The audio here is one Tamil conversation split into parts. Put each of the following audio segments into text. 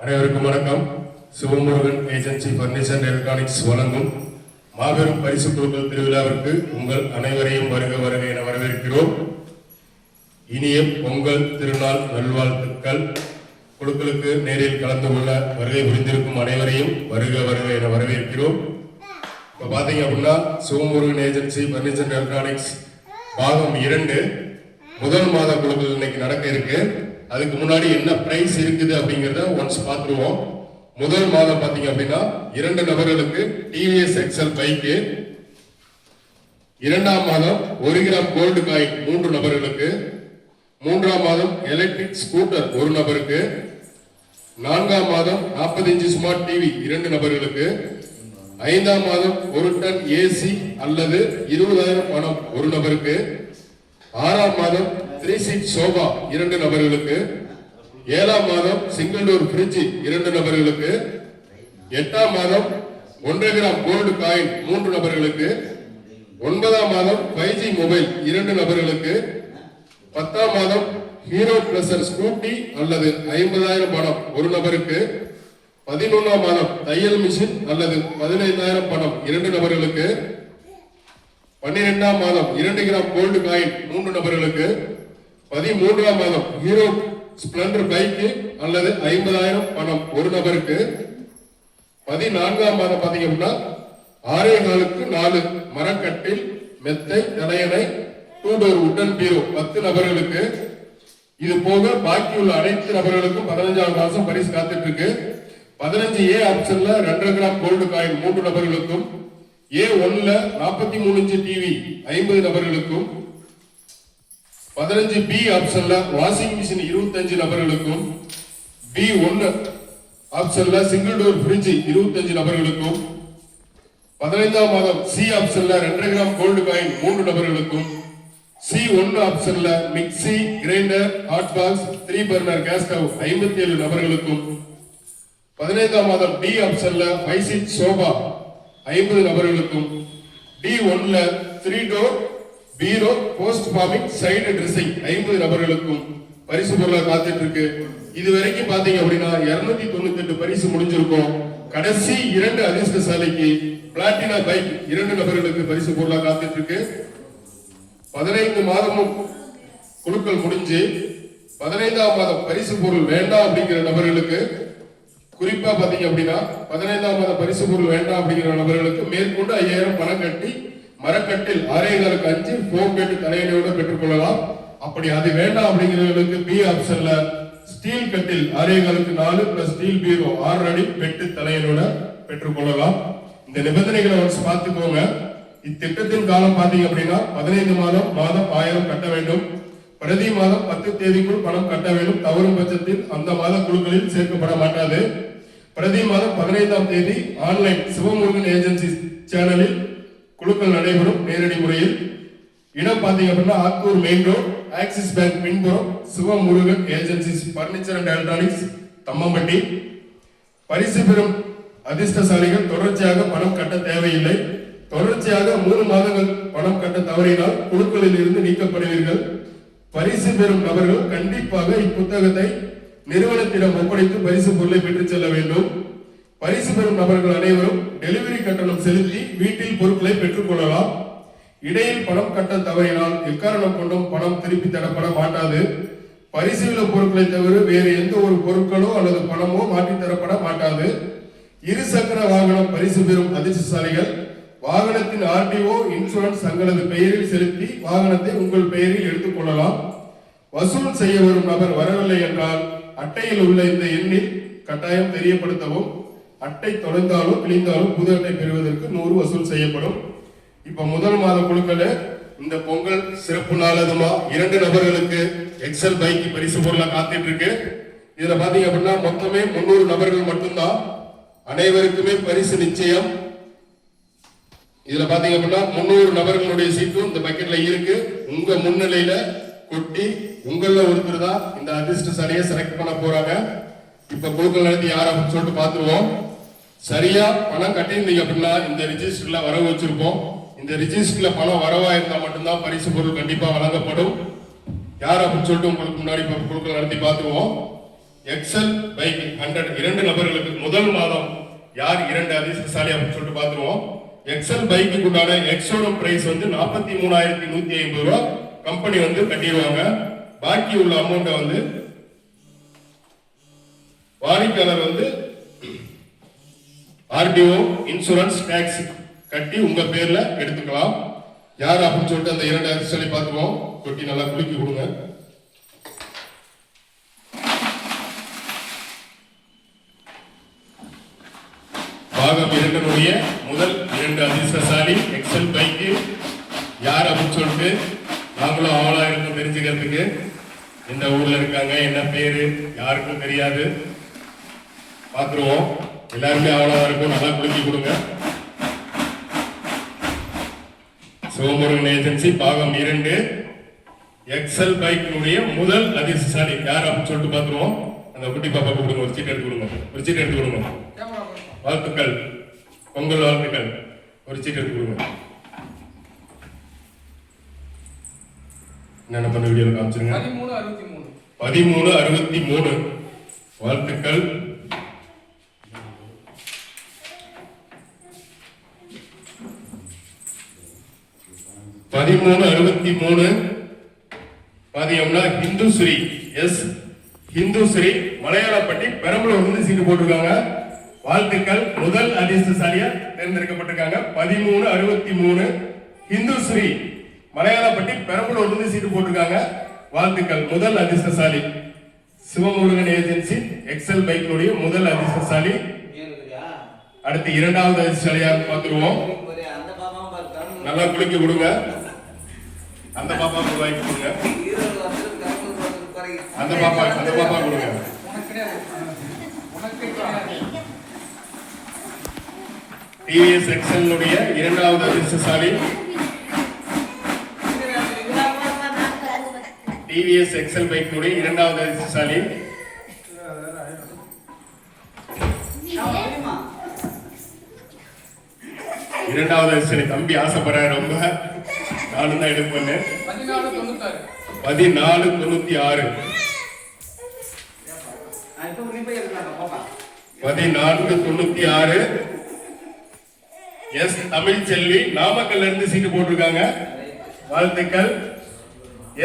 அனைவருக்கும் வணக்கம். சிவமுருகன் ஏஜென்சி பர்னிச்சர் எலக்ட்ரானிக்ஸ் வழங்கும் மாபெரும் பரிசு கொடுக்கல் திருவிழாவிற்கு உங்கள் அனைவரையும் வருக வருக என வரவேற்கிறோம். இனிய பொங்கல் திருநாள் நல்வாழ்த்துக்கள். குழுக்களுக்கு நேரில் கலந்து கொள்ள வருகை புரிந்திருக்கும் அனைவரையும் வருக வருக என வரவேற்கிறோம். இப்போ பார்த்தீங்க அப்படின்னா சிவமுருகன் ஏஜென்சி பர்னிச்சர் எலக்ட்ரானிக்ஸ் பாகம் இரண்டு முதல் மாத குழுக்கள் இன்னைக்கு நடக்க இருக்கு. அதுக்கு முன்னாடி என்ன பிரைஸ் இருக்குது அப்படிங்கிறத ஒன்ஸ் பார்த்துருவோம். முதல் மாதம் பார்த்தீங்க அப்படின்னா இரண்டு நபர்களுக்கு டிவிஎஸ் எக்ஸல் பைக்கு இரண்டாம் மாதம் ஒரு கிராம் கோல்டு காயின் மூன்று நபர்களுக்கு மூன்றாம் மாதம் எலக்ட்ரிக் ஸ்கூட்டர் ஒரு நபருக்கு நான்காம் மாதம் 45 இன்ச்சு ஸ்மார்ட் டிவி இரண்டு நபர்களுக்கு ஐந்தாம் மாதம் ஒரு டன் ஏசி அல்லது இருபதாயிரம் பணம் ஒரு நபருக்கு ஆறாம் மாதம் த்ரீ சீட் சோபா இரண்டு நபர்களுக்கு ஏழாம் மாதம் சிங்கிள் டோர் இரண்டு நபர்களுக்கு எட்டாம் மாதம் ஒன்றரை கிராம் கோல்டு காயின் மூன்று நபர்களுக்கு ஒன்பதாம் மாதம் ஃபைவ் ஜி மொபைல் இரண்டு நபர்களுக்கு பத்தாம் மாதம் ஹீரோ பிளஸர் ஸ்கூட்டி அல்லது ஐம்பதாயிரம் பணம் ஒரு நபருக்கு பதினொன்றாம் மாதம் தையல் மிஷின் அல்லது பதினைந்தாயிரம் பணம் இரண்டு நபர்களுக்கு பன்னிரெண்டாம் மாதம் இரண்டு கிராம் கோல்டு காயின் மூன்று நபர்களுக்கு பதிமூன்றாம் மாதம் ஹீரோ ஸ்பிளண்டர் பைக்கு அல்லது ஐம்பதாயிரம் பணம். ஒரு நபருக்கு பதினான்காம் மாதம் பார்த்தீங்கன்னா ஆறே காலுக்கு நாலு மரக்கட்டில் மெத்தை தலையணை டூ டோர் உட்டன் பீரோ பத்து நபர்களுக்கு. இது போக பாக்கியுள்ள அனைத்து நபர்களுக்கும் பதினஞ்சாவது மாசம் பரிசு காத்துட்டு இருக்கு பதினஞ்சு ஏ ஆப்ஷன்ல ரெண்டரை கிராம் கோல்டு காயின் மூன்று நபர்களுக்கும் ஏ ஒன்ல நாற்பத்தி மூணு இன்ச்சு டிவி ஐம்பது நபர்களுக்கும் பதினஞ்சு பி ஆப்ஷன்ல வாஷிங் மிஷின் இருபத்தஞ்சு நபர்களுக்கும் பி ஒன்னு ஆப்ஷன்ல சிங்கிள் டோர் ஃப்ரிட்ஜ் இருபத்தஞ்சு நபர்களுக்கும் பதினைந்தாம் மாதம் சி ஆப்ஷன்ல ரெண்டரை கிராம் கோல்டு காயின் மூன்று நபர்களுக்கும் சி ஒன்னு ஆப்ஷன்ல mixie grinder hot box three burner gas stove ஐம்பத்தி ஏழு நபர்களுக்கும் பதினைந்தாம் மாதம் டி ஆப்ஷன்ல ஃபைவ் சீட் சோபா ஐம்பது நபர்களுக்கும் டி ஒன்ல three door bureau post forming side dressing ஐம்பது நபர்களுக்கும் பரிசு பொருளாக காத்துட்டு இருக்கு இது வரைக்கும் பாத்தீங்க அப்படின்னா இருநூத்தி தொண்ணூத்தி எட்டு பரிசு முடிஞ்சிருக்கும். கடைசி இரண்டு அதிர்ஷ்டசாலிக்கு பிளாட்டினா பைக் இரண்டு நபர்களுக்கு பரிசு பொருளா காத்துட்டு இருக்கு பதினைந்து மாதமும் குழுக்கள் முடிஞ்சு பதினைந்தாம் மாதம் பரிசு பொருள் வேண்டாம் அப்படிங்கிற நபர்களுக்கு குறிப்பா பாத்தீங்க அப்படின்னா பதினைந்தாம் மாத பரிசு பொருள் வேண்டாம் அப்படிங்கிற நபர்களுக்கு மேற்கொண்டு ஐயாயிரம் பணம் கட்டி மரக்கட்டில் அரைகளுக்கு அஞ்சு போம் பெட்டு தலையணையோட பெற்றுக்கொள்ளலாம். அப்படி அது வேண்டாம் அப்படிங்கிறவர்களுக்கு பி ஆப்ஷன்ல ஸ்டீல் கட்டில் ஆரேகருக்கு நாலு பிளஸ் ஸ்டீல் பீரோ ஆறு அடி பெட்டு தலையனோட பெற்றுக்கொள்ளலாம். இந்த நிபந்தனைகளை ஒன்ஸ் பார்த்துக்கோங்க. இத்திட்டத்தின் காலம் பார்த்தீங்க அப்படின்னா பதினைந்து மாதம் மாதம் ஆயிரம் கட்ட வேண்டும். பிரதி மாதம் பத்து தேதிக்குள் பணம் கட்ட வேண்டும். தவறும் பட்சத்தில் அந்த மாத குழுக்களில் சேர்க்கப்பட மாட்டாது. பிரதி மாதம் பதினைந்தாம் தேதி ஆன்லைன் சிவமுருகன் ஏஜென்சி சேனலில் குழுக்கள் நடைபெறும் நேரடி முறையில். இடம் பார்த்தீங்க அப்படின்னா Attur main road Axis Bank பின்புறம் Sivamurugan agencies furniture and electronics Thammampatti. பரிசு பெறும் அதிர்ஷ்டசாலிகள் தொடர்ச்சியாக பணம் கட்ட தேவையில்லை. தொடர்ச்சியாக மூணு மாதங்கள் பணம் கட்ட தவறினால் குழுக்களில் இருந்து நீக்கப்படுவீர்கள். பரிசு பெறும் நபர்கள் கண்டிப்பாக இப்புத்தகத்தை நிறுவனத்திடம் ஒப்படைத்து பரிசு பொருளை பெற்றுச் செல்ல வேண்டும். பரிசு பெறும் நபர்கள் அனைவரும் டெலிவரி கட்டணம் செலுத்தி வீட்டில் பொருட்களை பெற்றுக் கொள்ளலாம். இடையில் பணம் கட்ட தவறினால் எக்காரணம் கொண்டும் பணம் திருப்பி தரப்பட மாட்டாது. பரிசீல பொருட்களை தவிர வேறு எந்த ஒரு பொருட்களோ அல்லது பணமோ மாற்றி தரப்பட மாட்டாது. இருசக்கர வாகனம் பரிசு பெறும் அதிர்ஷ்டசாலிகள் வாகனத்தின் ஆர்டிஓ இன்சூரன்ஸ் தங்களது பெயரில் செலுத்தி வாகனத்தை உங்கள் பெயரில் எடுத்துக் கொள்ளலாம். வசூல் செய்ய வரும் நபர் வரவில்லை என்றால் அட்டையில் உள்ள இந்த எண்ணில் கட்டாயம் தெரியப்படுத்தவும். அட்டை தொலைந்தாலும் கிழிந்தாலும் புது அட்டை பெறுவதற்கு நூறு வசூல் செய்யப்படும். இப்ப முதல் மாத குழுக்கள் இந்த பொங்கல் சிறப்பு நாளதுமா இரண்டு நபர்களுக்கு எக்ஸல் பைக் பரிசு பொருளா காத்துட்டு இருக்கு இதுல பாத்தீங்க அப்படின்னா மொத்தமே முன்னூறு நபர்கள் மட்டும்தான். அனைவருக்குமே பரிசு நிச்சயம். இதுல பாத்தீங்க அப்படின்னா முன்னூறு நபர்களுடைய சீட்டும் இந்த பக்கெட்ல இருக்கு. உங்க முன்னிலையில கொட்டி உங்கள ஒருத்தர் தான் இந்த அதிர்ஷ்டசாலியை செலக்ட் பண்ண போறாங்க. இப்ப குழுக்கள் நடத்தி யார் அப்படின்னு சொல்லிட்டு பாத்துருவோம். சரியா பணம் கட்டியிருந்தீங்க அப்படின்னா இந்த ரிஜிஸ்டர்ல வரவு வச்சிருப்போம். இந்த ரிஜிஸ்டர்ல பணம் வரவா இருந்தா மட்டும்தான் பரிசு பொருள் கண்டிப்பா வழங்கப்படும். யார் அப்படின்னு சொல்லிட்டு உங்களுக்கு முன்னாடி குழுக்கள் நடத்தி பார்த்துருவோம் எக்ஸல் பைக் ஹண்ட்ரட் இரண்டு நபர்களுக்கு முதல் மாதம் யார் இரண்டு அதிர்ஷ்டசாலி அப்படின்னு சொல்லிட்டு பார்த்துருவோம் எக்ஸல் பைக்கு உண்டான எக்ஸோடம் பிரைஸ் வந்து நாற்பத்தி மூணாயிரத்தி நூத்தி ஐம்பது ரூபா. கம்பெனி வந்து கட்டிடுவாங்க. பாக்கி உள்ள அமௌண்ட்டை வந்து வாடிக்கையாளர் வந்து ஆர்டிஓ இன்சூரன்ஸ் டேக்ஸ் கட்டி உங்க பேர்ல எடுத்துக்கலாம். யார் அப்படின்னு சொல்லிட்டு அந்த இரண்டு அதிர்ஷ்டசாலி பார்த்துவோம் கொட்டி நல்லா குலுக்கி கொடுங்க. பாகம் இரண்டனுடைய முதல் இரண்டு அதிர்ஷ்டசாலி எக்ஸல் பைக்கு. யார் அப்படின்னு சொல்லிட்டு நாங்களும் அவளா இருக்கும் தெரிஞ்சுக்கிறதுக்கு. இந்த ஊர்ல இருக்காங்க என்ன பேரு யாருக்கும் தெரியாது. பார்த்துருவோம். எல்லாருமே அவ்வளோ இருக்கும் நல்லா குலுக்கி கொடுங்க. சிவமுருகன் ஏஜென்சி பாகம் இரண்டு. எக்ஸல் பைக்கினுடைய முதல் அதிர்ஷ்டசாலி யார் அப்படின்னு சொல்லிட்டு பார்த்துருவோம். அந்த குட்டி பாப்பா கொடுங்க ஒரு சீட் எடுத்து கொடுங்க. ஒரு சீட் எடுத்து கொடுங்க. வாழ்த்துக்கள். பொங்கல் வாழ்த்துக்கள். ஒரு சீட் எடுத்து கொடுங்க. என்னென்ன பண்ண வீடியோல காமிச்சிருங்க? பதிமூணு அறுபத்தி மூணு. பதிமூணு அறுபத்தி மூணு பதிமூணு அறுபத்தி மூணு பாத்தீங்கன்னா ஹிந்துஸ்ரீ எஸ் ஹிந்துஸ்ரீ மலையாளப்பட்டி பெரம்பலூர் வந்து சீட்டு போட்டிருக்காங்க. வாழ்த்துக்கள். முதல் அதிர்ஷ்டசாலியா தேர்ந்தெடுக்கப்பட்டிருக்காங்க. பதிமூணு அறுபத்தி மூணு ஹிந்துஸ்ரீ மலையாளப்பட்டி பெரம்பலூர் வந்து சீட்டு போட்டிருக்காங்க. வாழ்த்துக்கள். முதல் அதிர்ஷ்டசாலி சிவமுருகன் ஏஜென்சி எக்ஸல் பைக்கினுடைய முதல் அதிர்ஷ்டசாலி. அடுத்து இரண்டாவது அதிர்ஷ்டசாலியா பார்த்துருவோம். நல்லா குளிக்க கொடுங்க. அந்த பாப்பா வாங்கி கொடுங்க. அந்த பாப்பா அந்த பாப்பா கொடுங்க. டிவிஎஸ் எக்ஸலுடைய இரண்டாவது அதிர்ஷ்டசாலி. டிவிஎஸ் எக்ஸல் பைக்கினுடைய இரண்டாவது அதிர்ஷ்டசாலி. இரண்டாவது அதிர்ஷ்டசாலி. தம்பி ஆசைப்படுறாரு ரொம்ப. நானும் தான் எடுப்பேன்னு பதினாலு தொண்ணூத்தி ஆறு. பதினான்கு தொண்ணூத்தி ஆறு எஸ் தமிழ் செல்வி நாமக்கல்ல இருந்து சீட்டு போட்டிருக்காங்க. வாழ்த்துக்கள்.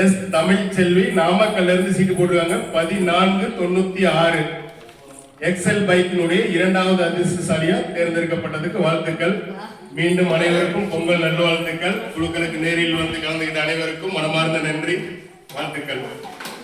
எஸ் தமிழ் செல்வி நாமக்கல்ல இருந்து சீட்டு போட்டிருக்காங்க. பதினான்கு தொண்ணூத்தி ஆறு எக்ஸல் பைக்கினுடைய இரண்டாவது அதிர்ஷ்டசாலியா தேர்ந்தெடுக்கப்பட்டதுக்கு வாழ்த்துக்கள். மீண்டும் அனைவருக்கும் பொங்கல் நல்வாழ்த்துக்கள். குழுக்களுக்கு நேரில் வந்து கலந்துகிட்ட அனைவருக்கும் மனமார்ந்த நன்றி. வாழ்த்துக்கள்.